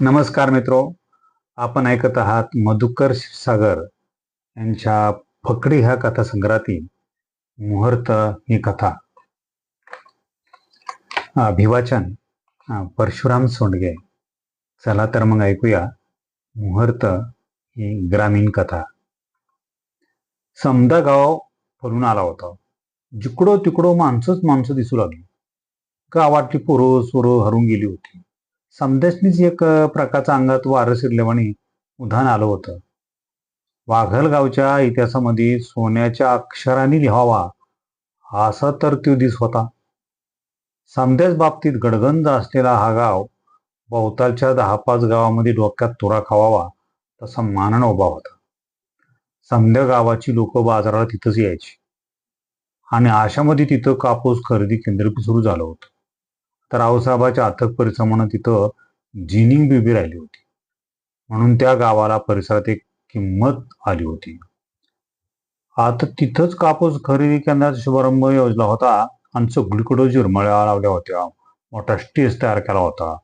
नमस्कार मित्रो आपण ऐकत आहात मधुकर क्षीरसागर यांच्या फकडी ह्या कथासंग्रहातील मुहूर्त ही कथा. अभिवाचन परशुराम सोंडगे. चला तर मग ऐकूया मुहूर्त ही ग्रामीण कथा. समदा गाव फरून आला होता. जिकडो तिकडो माणसंच माणसं दिसू लागली. गावातली पोरं सोरं हरून गेली होती. समदेशनीच एक प्रकारचा प्रकारचं अंगात वारं शिरल्यावानी उधाण आलं होतं. वाघलगावच्या इतिहासामध्ये सोन्याच्या अक्षरांनी लिहावा असा तर तो दिस होता. समदेश बाबतीत गडगंज असलेला हा गाव भोवतालच्या दहा पाच गावामध्ये डोक्यात तुरा खावावा तसा मानण उभा होता. समद्या गावाची लोक बाजाराला तिथंच यायची. आणि आशामध्ये तिथं कापूस खरेदी केंद्र सुरू झालं होतं. तर रावसाहेबाच्या अथक परिश्रमानं तिथं जिनिंग बिबी राहिली होती. म्हणून त्या गावाला परिसरात एक किंमत आली होती. आता तिथंच कापूस खरेदी केंद्राचा शुभारंभ योजला होता आणि सगळीकडं झिरमळ्या लावल्या होत्या. मोठा स्टेज तयार केला होता.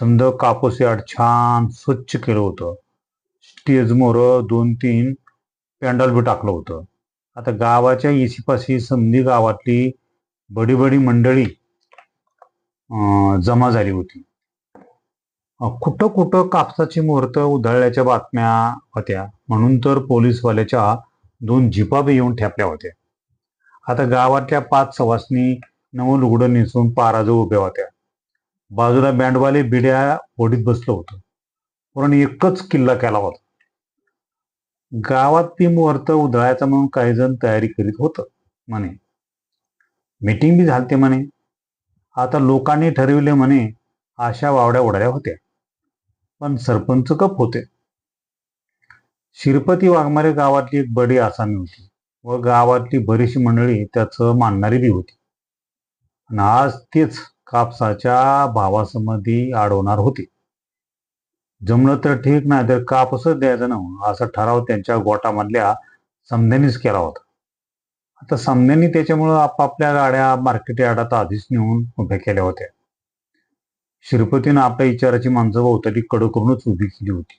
समजा कापूस यार्ड छान स्वच्छ केलं होतं. स्टेज मोर दोन तीन पॅन्डल बी टाकलं होतं. आता गावाच्या इसीपाशी समधी गावातली बडी बडी मंडळी जमा झाली होती. कुठं कुठं कापसाची मुहूर्त उधळल्याच्या बातम्या होत्या. म्हणून तर पोलीसवाल्याच्या दोन जिपा बी येऊन ठेपल्या होत्या. आता गावातल्या पाच सवासनी नवं लुगडं नेसून पाराजवळ उभ्या होत्या. बाजूला बँडवाले बिड्या ओढीत बसलं होतं. पण एकच किल्ला केला होता. गावात ती मुहूर्त उधळायचा म्हणून काही जण तयारी करीत होतं म्हणे. मीटिंग बी झालते म्हणे. आता लोकांनी ठरविले म्हणे आशा वावड्या उडाल्या होत्या. पण सरपंच कप होते. शिरपती वाघमारे गावातली एक बडी आसामी होती व गावातली बरीचशी मंडळी त्याचं मानणारी बी होती. आणि आज तेच कापसाच्या भावासंबंधी अडवणार होते. जमलं तर ठीक नाही तर कापसच द्यायचं ना असा ठराव त्यांच्या गोटामधल्या समध्यानीच केला होता. आता सामन्यांनी त्याच्यामुळं आपापल्या गाड्या मार्केट यार्डात आधीच नेऊन उभ्या केल्या होत्या. श्रीपतीनं आपल्या विचाराची माणसं भोवताली कडं करूनच उभी केली होती.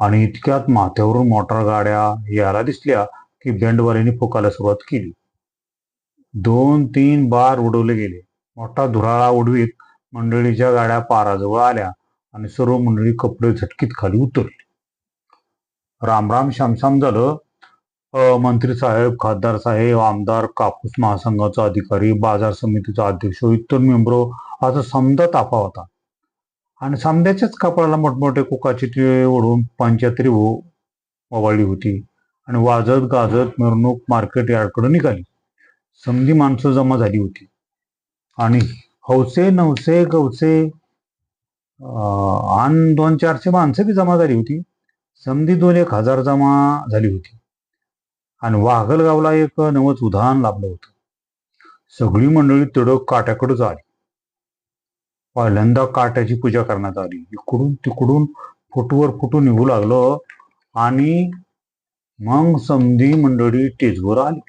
आणि इतक्यात माथ्यावरून मोटार गाड्या यायला दिसल्या की बँडवाल्यांनी फुकायला सुरुवात केली. दोन तीन बार उडवले गेले. मोठा धुराळा उडवीत मंडळीच्या गाड्या पाराजवळ आल्या आणि सर्व मंडळी कपडे झटकीत खाली उतरली. रामराम शामशाम झालं मंत्री साहेब खासदार साहेब आमदार कापूस महासंघाचा अधिकारी बाजार समितीचा अध्यक्ष इतर मेंबर असा समजा तापा होता. आणि समद्याच्याच कापडाला मोठमोठे कुकाची टिळे ओढून हो ओवाळली होती. आणि वाजत गाजत मिरवणूक मार्केट यार्डकडे निघाली. समधी माणसं जमा झाली होती. आणि हौसे नवसे गवसे आण दोन चारशे माणसं बी जमा झाली होती. समधी दोन एक हजार जमा झाली होती. आणि वाघलगावला एक नवच उधाण लाभलं होतं. सगळी मंडळी तडक काट्याकडेच आली पहिल्यांदा काट्याची पूजा करण्यात आली. इकडून तिकडून फुटवर फुटून निघू लागलं आणि मग समधी मंडळी टेजवर आली.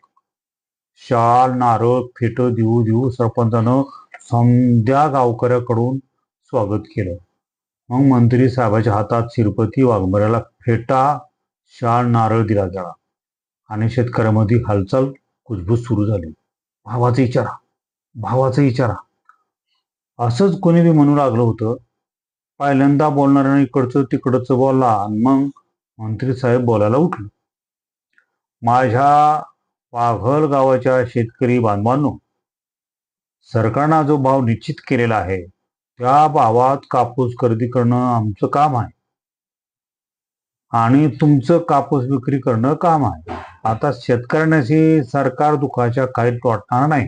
शाल नारळ फेट देऊ देऊ सरपंचानं समध्या गावकऱ्याकडून स्वागत केलं. मग मंत्री साहेबाच्या हातात शिरपती वाघमऱ्याला फेटा शाल नारळ दिला गेला आणि शेतकऱ्यामध्ये हालचाल कुजबूज सुरू झाली. भावाचा इचारा भावाचा इचारा असंच कोणी बी म्हणू लागलं होतं पहिल्यांदा बोलणाऱ्याने इकडचं तिकडचं बोलला आणि मग मंत्री साहेब बोलायला उठलं. माझ्या पाघल गावाच्या शेतकरी बांधवांनो सरकारनं जो भाव निश्चित केलेला आहे त्या भावात कापूस खरेदी करणं आमचं काम आहे. आणि तुमचं कापूस विक्री करणं काम आहे. आता शेतकऱ्यांशी सरकार दुखाच्या काही वाटणार नाही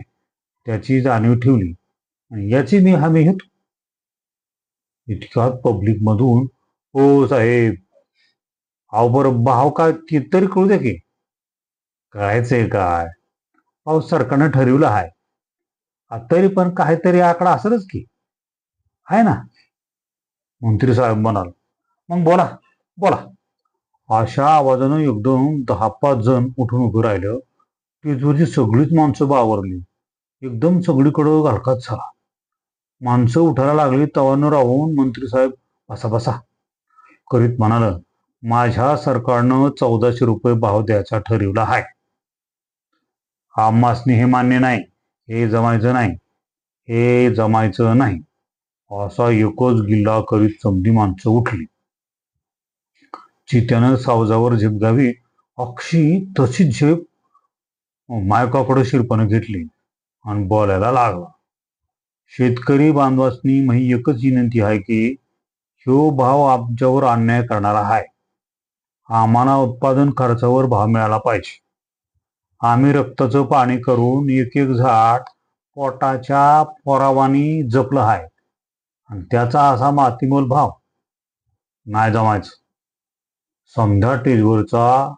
त्याची जाणीव ठेवली. आणि याची मी हमी घेतो. इतक्यात पब्लिक मधून हो साहेब अहो बरं भाव काय ते तरी कळू दे की? कळायचंय काय? अहो सरकारनं ठरवलं आहे आ, तरी पण काहीतरी आकडा असेलच की. आहे ना. मंत्री साहेब म्हणाल. मग बोला बोला. अशा आवाजानं एकदम दहा पाच जण उठून उभं राहिलं. टेजवरची सगळीच माणसं बावरली. एकदम सगळीकडं घालकात झाला. माणसं उठायला लागली तवानं राहून मंत्री साहेब बसा बसा. करीत म्हणाल माझ्या सरकारनं चौदाशे रुपये भाव द्यायचा ठरवला आहे आम्हासनी हे मान्य नाही. हे जमायचं नाही. हे जमायचं नाही. असा एकच गिल्ला करीत समधी माणसं उठली. चित्यानं सावजावर झेप अक्षी तशीच झेप मायकाकडं शिरपणं घेतली आणि बोलायला लागला. शेतकरी बांधवासनी मही एकच विनंती आहे की ह्यो भाव आमच्यावर अन्याय करणारा आहे. आम्हाला उत्पादन खर्चावर भाव मिळाला पाहिजे. आम्ही रक्ताचं पाणी करून एक एक झाड पोटाच्या पोरावानी जपलं आहे. आणि त्याचा असा मातीमोल भाव नाही जमायचं. समजा टेजवरचा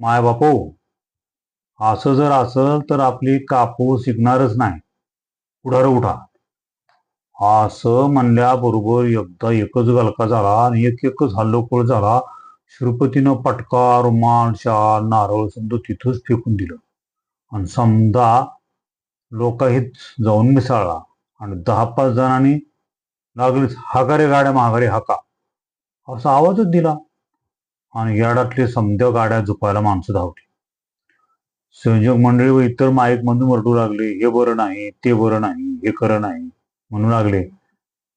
माय बापो असं जर असल तर आपली कापू शिकणारच नाही. पुढार उठा. असं म्हणल्याबरोबर एकदा एकच गलका झाला आणि एक एकच हल्लोखोळ झाला. श्रीपतीनं पटका रुमाल शाल नारळ समजा तिथंच फेकून दिलं. आणि समजा लोकाहीत जाऊन मिसळला. आणि दहा पाच जणांनी लागलीच हाकारे गाड्या महागारे हाका. असा आवाजच दिला. आणि याडातले समध्या गाड्या झुपायला माणसं धावली. संयोजक मंडळी व इतर माईक मधून ओरडू लागले हे बरं नाही ते बरं नाही हे खरं नाही म्हणू लागले.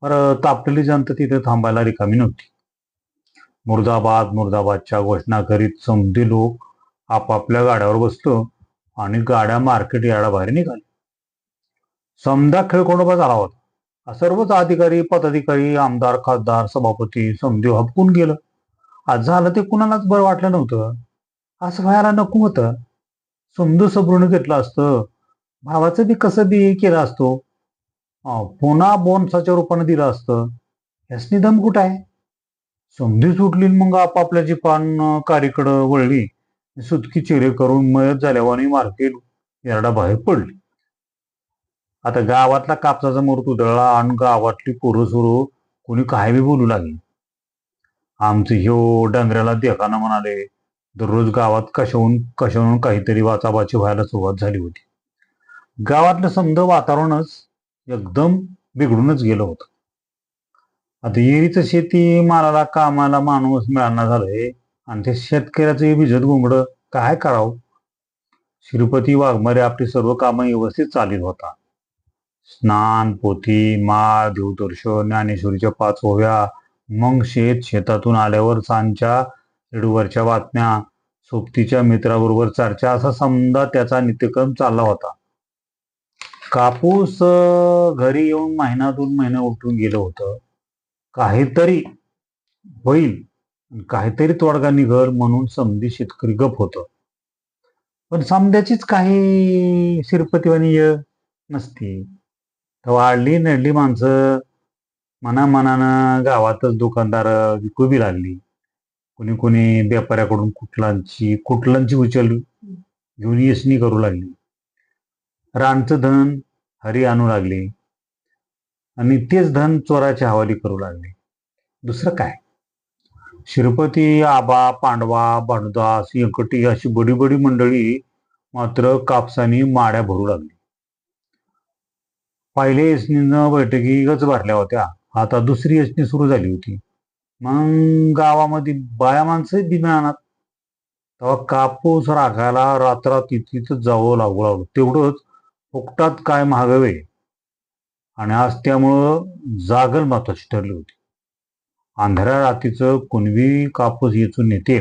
पर तापलेली जनता तिथे थांबायला रिकामी नव्हती. मुर्दाबाद मुर्दाबादच्या घोषणा करीत समधी लोक आपापल्या गाड्यावर बसलो आणि गाड्या मार्केट यार्डाबाहेर निघाली. समजा खेळ कोणोबा झाला होता? सर्वच अधिकारी पदाधिकारी आमदार खासदार सभापती समधी हपकून गेलं. आज झालं ते कुणालाच बरं वाटलं नव्हतं. असं व्हायला नको होतं. समजू सबरून घेतलं असतं. भावाचं बी कसं बी केलं असतो. पुन्हा बोनसाच्या रूपाने दिलं असतं. ह्यासनी दम कुठं आहे? समधी सुटली मग आपापल्याची पान कारीकडं वळली. सुतकी चिरे करून मयत झाल्यावर मार्केट येरडा बाहेर पडली. आता गावातला कापसाचा मूर्त उधळला आणि गावातली पोरं सुरू कोणी काय बी बोलू लागली. आमचं ह्यो डंगऱ्याला देखाना म्हणाले दररोज गावात कशाहून कशाहून काहीतरी वाचाबाची व्हायला सुरुवात झाली होती. गावातलं समज वातावरणच एकदम बिघडूनच गेलं होतं. आता येरीचं शेती मालाला कामाला माणूस मिळाना झालंय आणि ते शेतकऱ्याचं भिजत गुंगड काय करावं? श्रीपती वाघमारे आपली सर्व कामं व्यवस्थित चालीत होता. स्नान पोथी माळ देवदर्शन ज्ञानेश्वरीच्या पाच ओव्या मग शेत शेतातून आल्यावर सांच्या रेडूवरच्या बातम्या सोबतीच्या मित्राबरोबर चर्चा असा समजा त्याचा नित्यक्रम चालला होता. कापूस घरी येऊन महिना दोन महिना उठून गेलं होतं. काहीतरी होईल काहीतरी तोडगा निघल म्हणून समधी शेतकरी गप होत. पण समद्याचीच काही शिरपतीवाणी नसती. तर वाढली नडली माणसं मनामनानं गावातच दुकानदार विकू बी लागली. कोणी कोणी व्यापाऱ्याकडून कुठलांची कुठलांची उचल घेऊन येसनी करू लागली. रानचं धन हरी आणू लागले. आणि तेच धन चोराच्या हवाली करू लागले. दुसरं काय? शिरपती आबा पांडवा भानुदास यंकटी अशी बडी बडी मंडळी मात्र कापसानी माड्या भरू लागली. पहिले बैठकी गच भरल्या होत्या. आता दुसरी एसनी सुरू झाली होती. मग गावामध्ये बाया माणसं बी मिळणार तेव्हा कापूस राखायला रात्रात तिथं जावं लागू लागलं. तेवढंच फुकटात काय महागावे आणि आज त्यामुळं जागल महत्वाची ठरली होती. अंधाऱ्या रात्रीचं कुणबी कापूस येचून नेते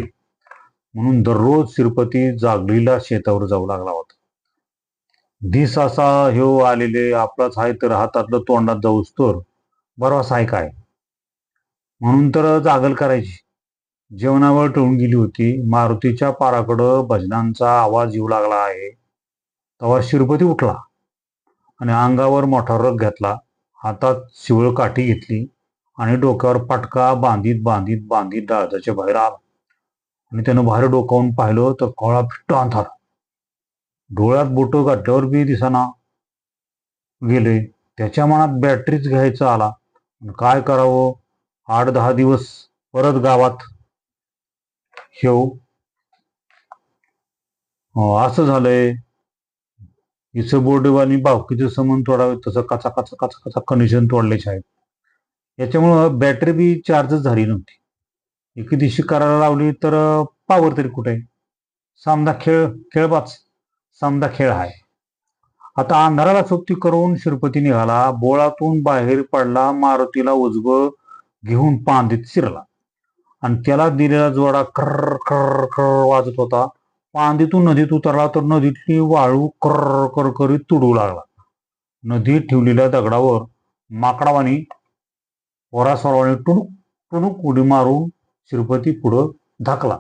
म्हणून दररोज श्रीपती जागलीला शेतावर जाऊ लागला होता. दिस असा ह्यो आलेले आपलाच आहे तर हातातलं तोंडात जाऊस तर. बरवास आहे काय? म्हणून तर जागल करायची. जेवणावर टळून गेली होती. मारुतीच्या पाराकडं भजनांचा आवाज येऊ लागला आहे. तेव्हा शिरपती उठला आणि अंगावर मोठा रग घेतला. हातात शिवळ काठी घेतली आणि डोक्यावर पटका बांधीत बांधीत बांधीत डाळजाच्या बाहेर आला. आणि त्यानं बाहेर डोकावून पाहिलं तर कळा फिट्ट अंधार. डोळ्यात बोट गाठल्यावर बी दिसाना गेले. त्याच्या मनात बॅटरीच घ्यायचा आला. काय करावं? आठ दहा दिवस परत गावात ठेवू हो, असं झालंय. इसं बोर्डेवानी बावकीचं समन तोडावे तसं कचा कचा कचा कचा कनेक्शन तोडले आहेत याच्यामुळं बॅटरी बी चार्जच झाली नव्हती. एके दिवशी करायला लावली तर पावर तरी कुठे? सामदा खेळ खेळबाच सामदा खेळ आहे आता अंधाराला सोबती करून शिरपती निघाला बोळातून बाहेर पडला मारुतीला उजव घेऊन पांदीत शिरला. आणि त्याला दिलेला जोडा कर कर कर वाजत होता. पांदीतून नदीत उतरला तर नदीतली वाळू कर कर करीत तुडू लागला. नदीत ठेवलेल्या दगडावर माकडावानी वरासवानी टुणूक टुणूक उडी मारून शिरपती पुढं धाकला.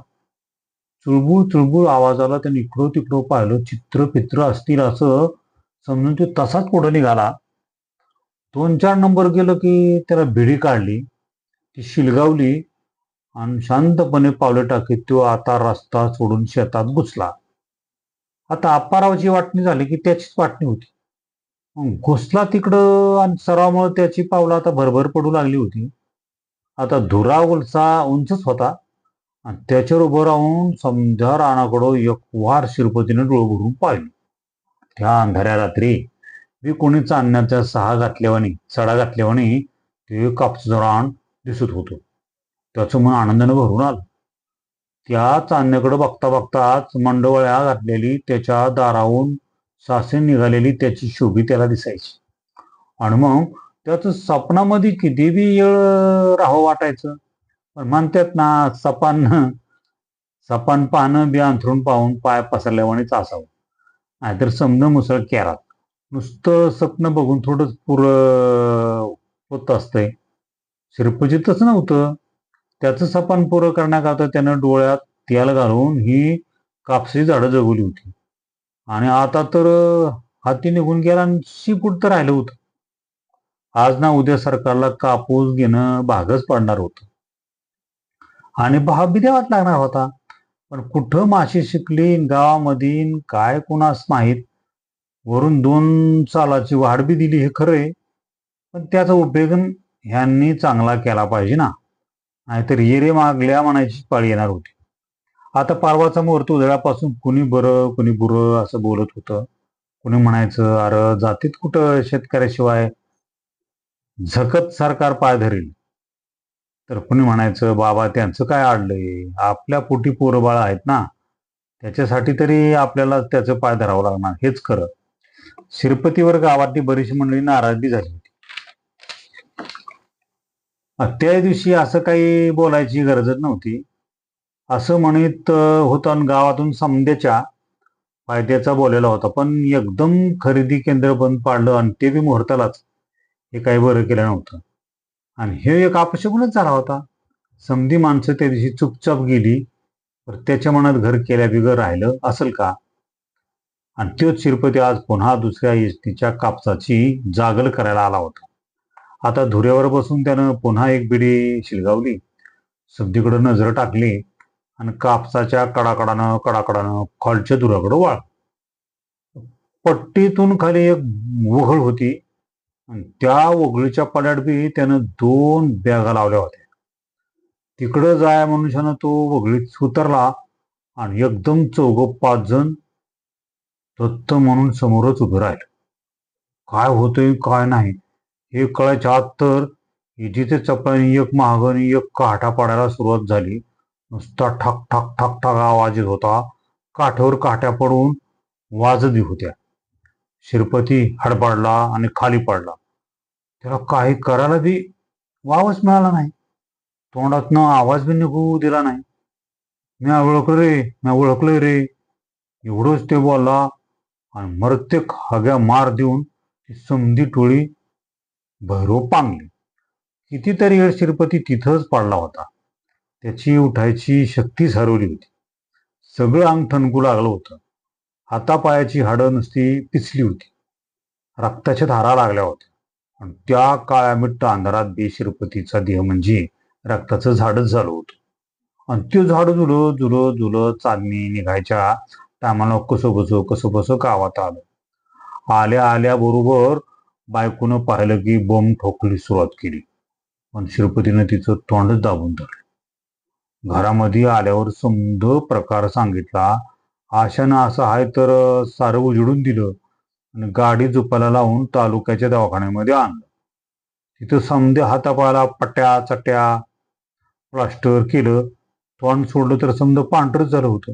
चुळबुळ चुळबुळ आवाजाला त्याने इकडं तिकडं पाहिलं. चित्र पित्र असतील असं समजून तो तसाच पुढे निघाला. दोन चार नंबर गेलं की त्याला भिडी काढली. ती शिलगावली आणि शांतपणे पावलं टाकीत तो आता रस्ता सोडून शेतात घुसला. आता अप्पारावची वाटणी झाली की त्याचीच वाटणी होती. घुसला तिकडं आणि सरावामुळे त्याची पावलं आता भरभर पडू लागली होती. आता धुरा उलसा उंचच होता. आणि त्याच्यावर उभं राहून समजा राणाकडं एक वार शिरपतीने डोळ भरून पाहिलं. त्या अंधाऱ्या रात्री मी कोणी चांदण्याच्या सहा घातल्यावानी सडा घातल्यावानी ते कापसाचं रान दिसत होतं. त्याचं मन आनंदानं भरून आलं. त्या चांदण्याकडे बघता बघताच मंडवळ्या घातलेली त्याच्या दाराहून सासे निघालेली त्याची शोभी त्याला दिसायची. आणि मग त्याच सपनामध्ये किती बी येळ राहावं वाटायचं? पण म्हणतात ना सपान सपान पाहणं बी अंथरून पाहून पाय पसरल्यावानीच असावं. नाहीतर समज मुसळ केरात नुसतं स्वप्न बघून थोडंच पुर होत असतंय. शिरपजीतच नव्हतं. त्याचं सपान पुरं करण्याकरता त्यानं डोळ्यात तेल घालून ही कापसी झाडं जगवली होती. आणि आता तर हाती निघून गेला आणि शिपूट तर राहिलं होतं. आज ना उद्या सरकारला कापूस घेणं भागच पडणार होतं. आणि भाव बी द्यावाच लागणार होता. पण कुठं माशी शिकली गावामध्ये काय कुणास नाहीत वरून दोन सालाची वाढ बी दिली हे खरंय पण त्याचा उपयोग ह्यांनी चांगला केला पाहिजे ना. नाहीतर येरे मागल्या म्हणायची पाळी येणार होती. आता पारवाचा मुहूर्त उदळापासून कुणी बरं कुणी बुरं असं बोलत होतं. कुणी म्हणायचं अरे जातीत कुठं शेतकऱ्याशिवाय झकत सरकार पाय धरेल? तर कुणी म्हणायचं बाबा त्यांचं काय आडलंय? आपल्या पोटी पोरबाळ आहेत ना. त्याच्यासाठी तरी आपल्याला त्याचं पाय धरावं लागणार. हेच खरं. शिरपतीवर गावातली बरीचशी मंडळी नाराजी झाली होती. त्या दिवशी असं काही बोलायची गरजच नव्हती. असं म्हणत होतं आणि गावातून समद्याच्या फायद्याचा बोलायला होता. पण एकदम खरेदी केंद्र बंद पाडलं आणि ते बी मुहूर्तालाच. हे काही बरं केलं नव्हतं. आणि हे एक अपशगुनच झाला होता. समधी माणसं त्या दिवशी चुपचाप गेली तर त्याच्या मनात घर केल्या बिगर राहिलं असेल का? आणि तोच शिरपती आज पुन्हा दुसऱ्या एसटीच्या कापसाची जागल करायला आला होता. आता धुऱ्यावर बसून त्यानं पुन्हा एक बिडी शिलगावली. समधीकडं नजर टाकली आणि कापसाच्या कडाकडानं कडाकडानं खालच्या धुराकडं वाळ. पट्टीतून खाली एक वघळ होती. आणि त्या वगळीच्या पड्यात बी त्यानं दोन बॅगा लावल्या होत्या. तिकडं जाय मनुष्यानं तो वगळीत उतरला आणि एकदम चौघ पाच जण दत्त म्हणून समोरच उभं राहिलं. काय होतंय काय नाही. हे कळायच्या आत तर इजिते चपळ्याने एक महागणी एक काठा पडायला सुरुवात झाली. नुसता ठक ठक ठक ठक आवाज येत होता. काठ्यावर काठ्या पडून वाजत होत्या. शिरपती हडबडला आणि खाली पडला. त्याला काही करायला बी वावच मिळाला नाही. तोंडातनं आवाज बी निघू दिला नाही. मी ओळखलं रे मी ओळखलंय रे. एवढंच ते बोलला आणि मरत्येक हग्या मार देऊन ती समधी टोळी भैरव पांगली. कितीतरी वेळ शिरपती तिथंच पडला होता. त्याची उठायची शक्तीच हरवली होती. सगळं अंग ठणकू लागलं होतं. हातापायाची हाडं नुसती पिचली होती. रक्ताच्या धारा लागल्या होत्या. आणि त्या काळ्या मिट्ट अंधारात बेशिरपतीचा देह म्हणजे रक्ताचं झाडच झालं होतं. आणि ते झाड जुलं जुलं जुलं चालणी निघायच्या टायमाला कसं बसो कसं बसो गावात आलं. आल्या आल्या बरोबर बायकोनं पाहिलं की बॉम्ब ठोकली सुरुवात केली. पण शिरपतीनं तिचं तोंडच दाबून धरलं. घरामध्ये आल्यावर समध प्रकार सांगितला आशानं असं आहे तर सारं उजडून दिलं आणि गाडी झोपायला लावून तालुक्याच्या दवाखान्यामध्ये आणलं. तिथं समधे हातापायाला पट्ट्या चट्ट्या प्लास्टर केलं. तोंड सोडलं तर समजा पांढरच झालं होतं.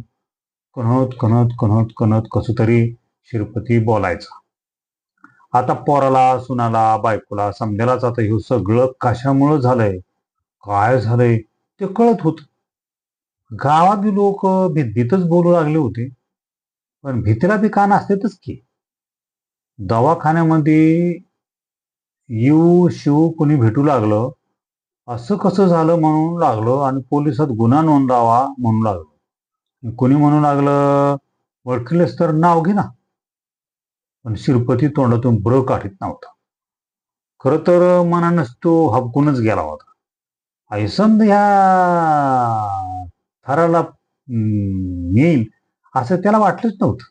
कणत कणत कणत कणत कसं तरी शिरपती बोलायचा. आता पोराला सुनाला बायकोला समजायलाच आता हे सगळं कशामुळं झालंय? काय झालंय? ते कळत होतं. गावातली लोक भीतभीतच बोलू लागले होते. पण भीतीला बी कान असतेच की. दवाखान्यामध्ये येऊ शिव कोणी भेटू लागलं असं कसं झालं म्हणून लागलं आणि पोलिसात गुन्हा नोंदावा म्हणू लागलं. कोणी म्हणू लागलं ओळखलेस तर नाव घे ना. पण शिरपती तोंडातून ब्र काढीत नव्हता. खरं तर मनानच तो हबकूनच गेला होता. ऐसंद ह्या थराला येईल असं त्याला वाटलंच नव्हतं.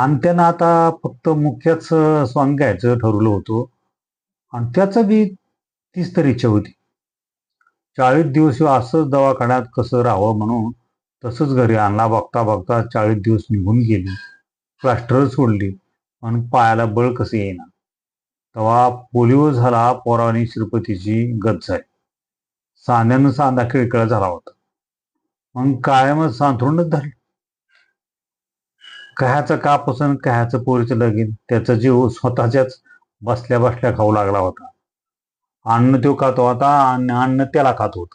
आणि त्यानं आता फक्त मुख्यच स्वांग घ्यायचं ठरवलं होतं. आणि त्याचं बी तीच तर इच्छा होती. चाळीस दिवस असंच दवाखान्यात कसं राहावं म्हणून तसंच घरी आणला बघता बघता चाळीस दिवस निघून गेली. प्लास्टर सोडली. पण पायाला बळ कसं येईना. तेव्हा पोलिओ झाला पोरावानी श्रीपतीची गत झाली. सांध्यानं सांधा खिळखिळा झाला होता. मग कायमच सांथरूनच धरलं. कह्याचं कापसन कह्याचं पोरीचं लगीन त्याचा जीव स्वतःच्याच बसल्या बसल्या खाऊ लागला होता. अन्न तो खात होता आणि अन्न त्याला खात होत.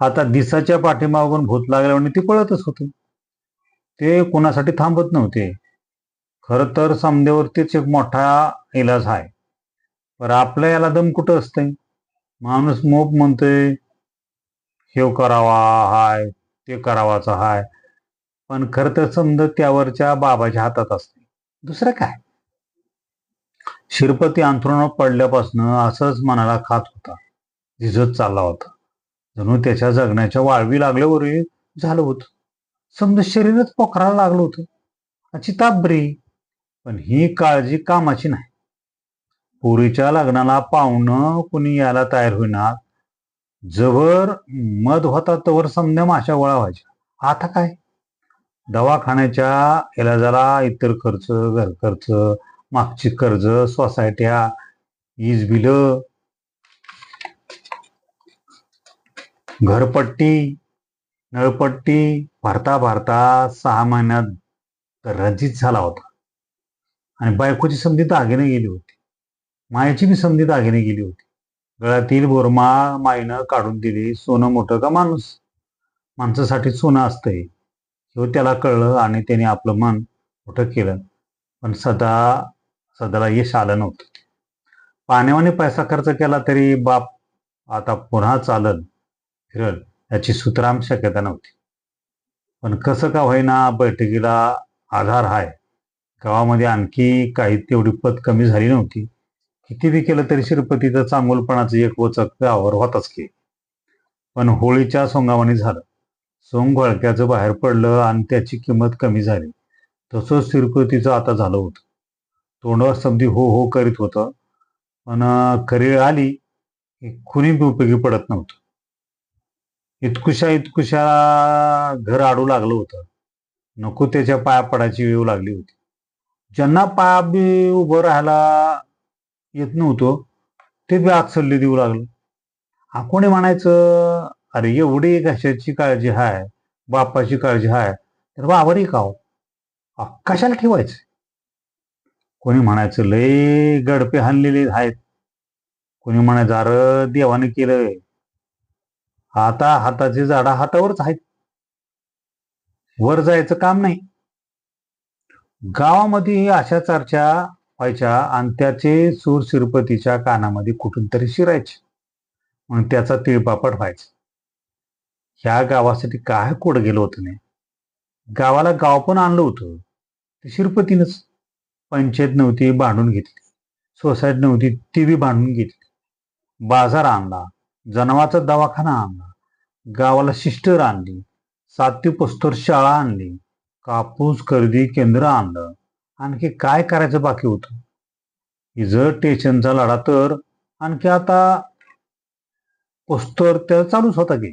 आता दिसाच्या पाठीमागून भूत लागल्यामुळे ते पळतच होते. ते कोणासाठी थांबत नव्हते. खर तर समदेवरतीच एक मोठा इलाज आहे. पर आपल्या याला दम कुठं असतंय? माणूस मोप म्हणतोय हे करावा हाय ते करावाचा हाय. पण खरं तर समज त्यावरच्या बाबाच्या हातात असते. दुसरं काय? शिरपती अंथरुणावर पडल्यापासून असंच मनाला खात होता. झिजत चालला होता. जणू त्याच्या जगण्याच्या वाळवी लागल्यावरही झालं होतं. समजा शरीरच पोखराला लागलं होतं. अची ताबरी पण ही काळजी कामाची नाही. पुरीच्या लग्नाला पाहुणं कुणी यायला तयार होईना जवळ मध होता तवर समजा माशा गोळा व्हायच्या आता काय? दवाखान्याच्या इलाजाला इतर खर्च घर खर्च मागची कर्ज सोसायट्या वीज बिल घरपट्टी नळपट्टी भरता भरता सहा महिन्यात रंजित झाला होता. आणि बायकोची संधी दागिने गेली होती. मायाची बी संधी दागिने गेली होती. गळ्यातील बोरमा माईनं काढून दिली. सोनं मोठं का माणूस? माणसासाठी सोनं असतंय. हे त्याला कळलं आणि त्याने आपलं मन मोठं केलं. पण सदा सदाला यश आलं नव्हतं. पाण्यावाने पैसा खर्च केला तरी बाप आता पुन्हा चालल फिरल याची सुतराम शक्यता नव्हती. पण कसं का होईना बैठकीला आधार आहे गावामध्ये आणखी काही तेवढी पत कमी झाली नव्हती. किती बी केलं तरी शिरपतीचं चांगुलपणाचं एक वचक गावावर होताच की. पण होळीच्या सोंगावाने झालं. सोंग घोळक्याचं बाहेर पडलं आणि त्याची किंमत कमी झाली. तसंच शिरपतीचं आता झालं होतं. तोंडावर समधी हो हो करीत होतं. पण खरी आली की कुणी बी उपयोगी पडत नव्हतं. इतकुशा इतकुशा घर आडू लागलं होतं. नको त्याच्या पाया पडायची वेळ लागली होती. ज्यांना पाया बी उभं राहायला येत नव्हतं. ते बी आचलले देऊ लागलं. हा कोणी म्हणायचं अरे एवढी घशाची काळजी हाय बापाची काळजी हाय तर बाबारी का हो? कशाला ठेवायचं? कोणी म्हणायचं लय गडपे हाणलेले आहेत. कोणी म्हणायचं अरे देवाने केलंय. आता हाताची झाडा हातावरच आहेत. वर जायचं काम नाही. गावामध्ये अशा चर्चा व्हायच्या आणि त्याचे सूर शिरपतीच्या कानामध्ये कुठून तरी शिरायचे. मग त्याचा तिळपापड व्हायचा. ह्या गावासाठी काय कोड गेलं होतं नाही गावाला गाव पण आणलं होतं. ते शिरपतीनंच. पंचायत नव्हती भांडून घेतली. सोसायटी नव्हती ती बी भांडून घेतली. बाजार आणला जनावाचा दवाखाना आणला गावाला शिस्टर आणली सातवी पस्तोर शाळा आणली कापूस खरेदी केंद्र आणलं आणखी काय करायचं बाकी होतं? की जर टेन्शनचा लढा तर आणखी आता पस्तोर त्या चालूच होता की.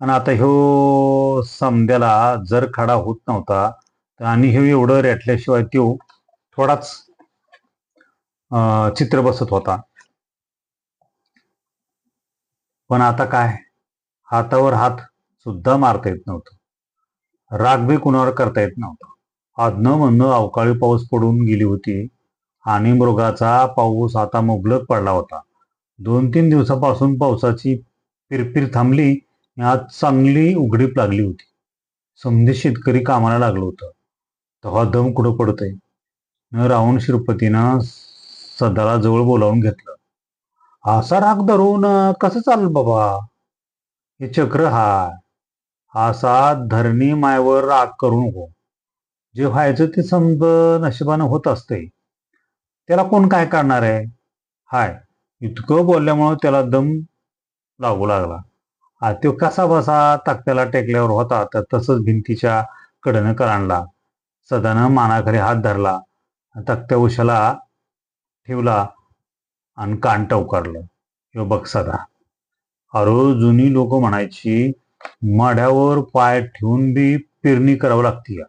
आणि आता ह्यो समद्याला जर खडा होत नव्हता तर आणि ह्यो एवढं रेटल्याशिवाय तो थोडाच चित्र बसत होता. पण आता काय? हातावर हात सुद्धा मारता येत नव्हतं. राग बी कुणावर करता येत नव्हता. आदनं म्हणणं अवकाळी पाऊस पडून गेली होती. आणि मृगाचा पाऊस आता मुबलक पडला होता. दोन तीन दिवसापासून पावसाची पिरपिर थांबली. आज चांगली उघडीप लागली होती. समधी शेतकरी कामाला लागलं होतं. तेव्हा दम कुठं पडतंय? न राहून श्रीपतीनं सदाला जवळ बोलावून घेतलं. असा राग धरून कसं चालल बाबा? हे चक्र हा असा धरणी मायवर राग करू नको. जे व्हायचं ते समज नशिबानं होत असतंय त्याला कोण काय करणार आहे? हाय इतकं बोलल्यामुळं त्याला दम लागू लागला. आ तो कसा बसा तक्त्याला टेकल्यावर होता तर तसंच भिंतीच्या कडनं करांडला सदानं मानाखाली हात धरला. तक्त्या उशाला ठेवला आणि कान टवकारलं. ह्यो बघ सदा अरो जुनी लोक म्हणायची माढ्यावर पाय ठेवून बी पेरणी करावं लागती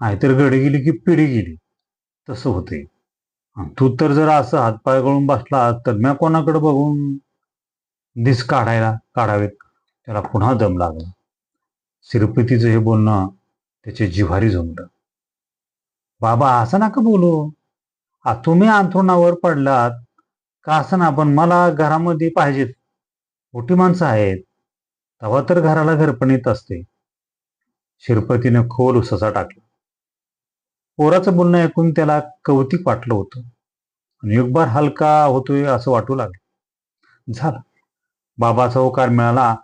नाहीतर गडी गेली की पिढी गेली. तसं होते तू तर जर असं हातपाय गळून बसला तर म्या कोणाकडे बघून दिस काढायला काढावेत? त्याला पुन्हा दम लागला. शिरपतीचं हे बोलणं त्याचे जिव्हारी जमलं बाबा असं नका बोलू. आ तुम्ही अंथरुणावर पडलात का असं ना पण मला घरामध्ये पाहिजेत. मोठी माणसं आहेत. तेव्हा तर घराला घरपण येत असते. शिरपतीने खोल उसाचा टाकला. पोराचं बोलणं ऐकून त्याला कौतिक वाटलं होतं. आणि एक हलका होतोय असं वाटू लागलं. झालं. बाबाचा होकार मिळाला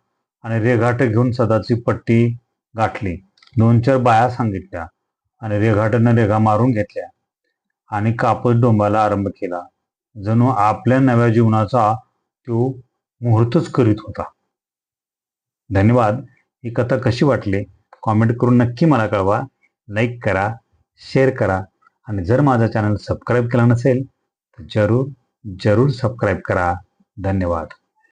आणि रेघाट घेऊन सदाची पट्टी गाठली. दोन चार बाया सांगितल्या आणि रेघाटनं रेघा मारून घेतल्या आणि कापूस डोंबायला आरंभ केला. जणू आपल्या नव्या जीवनाचा तो मुहूर्तच करीत होता. धन्यवाद. ही कथा कशी वाटली? कॉमेंट करून नक्की मला कळवा. लाईक करा. शेअर करा. आणि जर माझा चॅनल सबस्क्राईब केला नसेल तर जरूर जरूर सबस्क्राईब करा. धन्यवाद.